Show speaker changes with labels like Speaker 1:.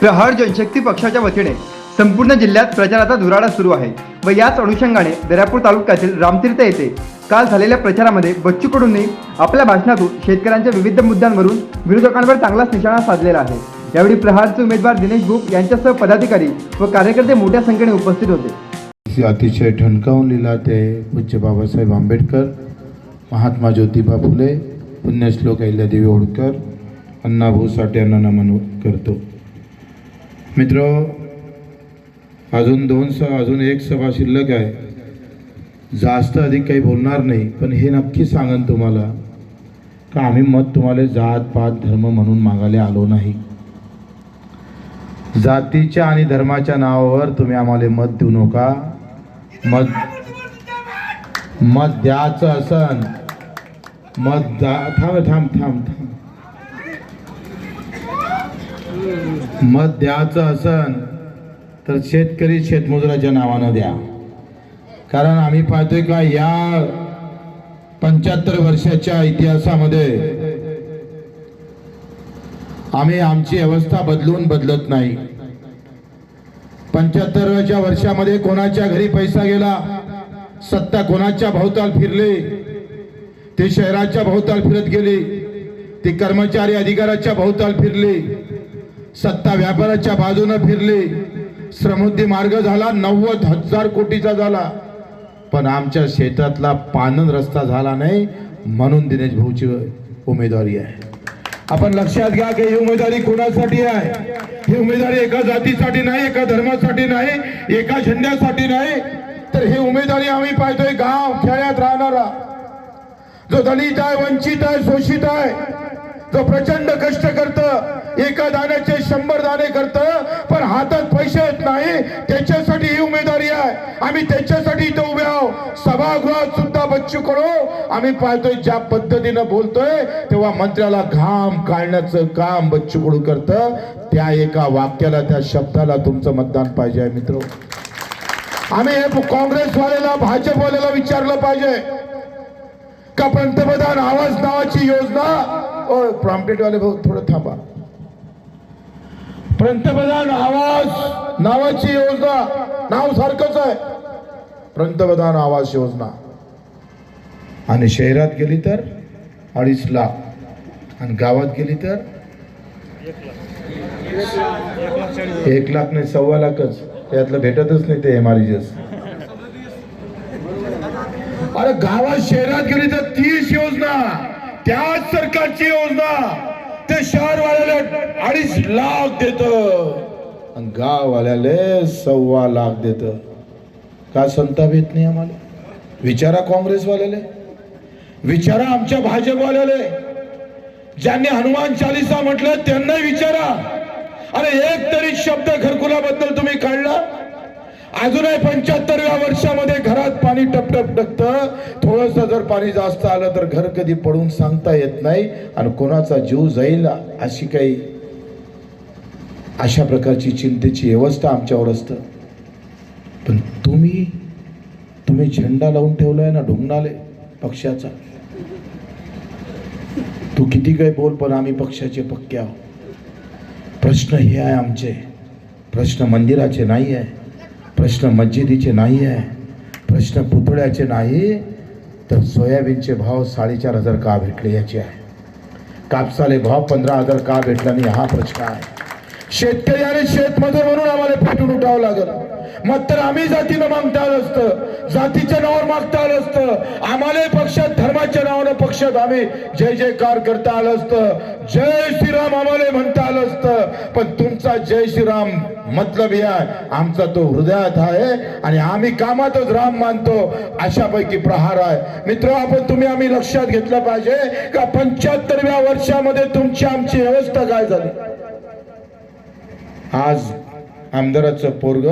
Speaker 1: प्रहार जनशक्ती पक्षाच्या वतीने संपूर्ण जिल्ह्यात प्रचाराचा धुराडा सुरू आहे व याच अनुषंगाने दर्यापूर तालुक्यातील रामतीर्थ येथे काल झालेल्या प्रचारामध्ये बच्चू कडूंनी आपल्या भाषणातून शेतकऱ्यांच्या विविध मुद्द्यांवरून विरोधकांवर चांगलाच निशाणा साधलेला आहे. यावेळी प्रहारचे उमेदवार दिनेश गुप यांच्यासह पदाधिकारी व कार्यकर्ते मोठ्या संख्येने उपस्थित होते.
Speaker 2: अतिशय ठणकावून लिहिला ते पूज्य बाबासाहेब आंबेडकर महात्मा ज्योतिबा फुले पुण्यश्लोक अहिल्यादेवी होळकर अण्णाभाऊ साठे यांना नमन करतो. मित्र अजून दोन स अजून एक सभा शिल्लक आहे. जास्त अधिक काही बोलणार नाही पण हे नक्की सांगन तुम्हाला का आम्ही मत तुम्हाला जात पात धर्म म्हणून मागायला आलो नाही. जातीच्या आणि धर्माच्या नावावर तुम्ही आम्हाला मत देऊ नका. मत मत द्यायचं असन. मत दा थांब थांब थांब थांब. मत द्यायचं असन तर शेतकरी शेतमजुराच्या नावानं द्या. कारण आम्ही पाहतोय का या पंच्याहत्तर वर्षाच्या इतिहासामध्ये आम्ही आमची अवस्था बदलून बदलत नाही. पंच्याहत्तरच्या वर्षामध्ये कोणाच्या घरी पैसा गेला सत्ता कोणाच्या भोवताल फिरले ते शहराच्या भोवताल फिरत गेले ते कर्मचारी अधिकाराच्या भोवताल फिरले सत्ता व्यापाराच्या बाजूनं फिरले. श्रमोद्धी मार्ग झाला नव्वद हजार कोटीचा झाला. पण आमच्या शेतातला पानन रस्ता झाला नाही म्हणून दिनेश भाऊची उमेदवारी आहे. आपण लक्षात घ्या की ही उमेदवारी कोणासाठी आहे? ही उमेदवारी एका जातीसाठी नाही एका धर्मासाठी नाही एका झेंड्यासाठी नाही. तर ही उमेदवारी आम्ही पाहतोय गाव खेड्यात राहणारा. जो दलित आहे वंचित आहे शोषित आहे जो प्रचंड कष्ट करत. एका दाण्याचे शंभर दाणे करत पण हातात पैसे येत नाही. त्याच्यासाठी ही उमेदवारी आहे. आम्ही त्याच्यासाठी इथं उभे आहोत. सभागृहात सुद्धा बच्चू कडो. आम्ही पाहतोय ज्या पद्धतीनं बोलतोय तेव्हा मंत्र्याला घाम काढण्याचं काम बच्चू कडू करत. त्या एका वाक्याला त्या शब्दाला तुमचं मतदान पाहिजे मित्र. आम्ही हे काँग्रेसवाल्याला भाजपवाल्याला विचारलं पाहिजे. का पंतप्रधान आवास नावाची योजना ओ प्रॉम्प्टेटवाले भाऊ थोडं थांबा. पंतप्रधान आवास नावाची योजना नाव सारखंच आहे. पंतप्रधान आवास योजना. आणि शहरात गेली तर अडीच लाख. आणि गावात गेली तर? एक लाख नाही सव्वा लाखच. त्यातलं भेटतच नाही ते एमआरजीएस अरे गावात शहरात गेली तर तीस योजना त्याच सरकारची योजना ते शहरवाल्याला अडीच लाख देत. गाववाल्याले सव्वा लाख देत. का संताप येत नाही आम्हाला? विचारा काँग्रेसवाल्याले. विचारा आमच्या भाजपवाल्याले. ज्यांनी हनुमान चालिसा म्हटलं त्यांनाही विचारा. अरे एक तरी शब्द घरकुलाबद्दल तुम्ही काढला? अजूनही पंच्याहत्तरव्या वर्षामध्ये घरात पाणी टपटप टकतं थोडस जर पाणी जास्त आलं तर घर कधी पडून सांगता येत नाही आणि कोणाचा जीव जाईल अशी काही अशा प्रकारची चिंतेची व्यवस्था आमच्यावर असतं. पण तुम्ही तुम्ही झेंडा लावून ठेवलाय ना ढुंगणाले पक्षाचा. तू किती काही बोल पण आम्ही पक्षाचे पक्के आहोत. प्रश्न हे आहे आमचे. प्रश्न मंदिराचे नाही आहे प्रश्न मस्जिदीचे नाही आहे प्रश्न पुतळ्याचे नाही तर सोयाबीनचे भाव साडेचार हजार का भेटले याचे आहे. कापसाले भाव पंधरा हजार का भेटला नाही हा प्रश्न आहे. शेतकरी आणि शेतमजूर म्हणून आम्हाला पेटून उठावं लागलं. मग तर आम्ही जातीनं मागता आलं असतं जातीच्या नावावर मागता आलं असतं आम्हाला पक्षात धर्माच्या नावानं पक्षात आम्ही जय जयकार करता आलं असतं जय श्रीराम आम्हाला म्हणता आलं असतं. पण तुमचा जय श्रीराम मतलब हे आहे आमचा तो हृदयात आहे आणि आम्ही कामातच राम मानतो अशापैकी प्रहार आहे. मित्र आपण तुम्ही आम्ही लक्षात घेतलं पाहिजे का पंच्याहत्तरव्या वर्षामध्ये तुमची आमची व्यवस्था काय झाली? आज आमदाराचं पोरग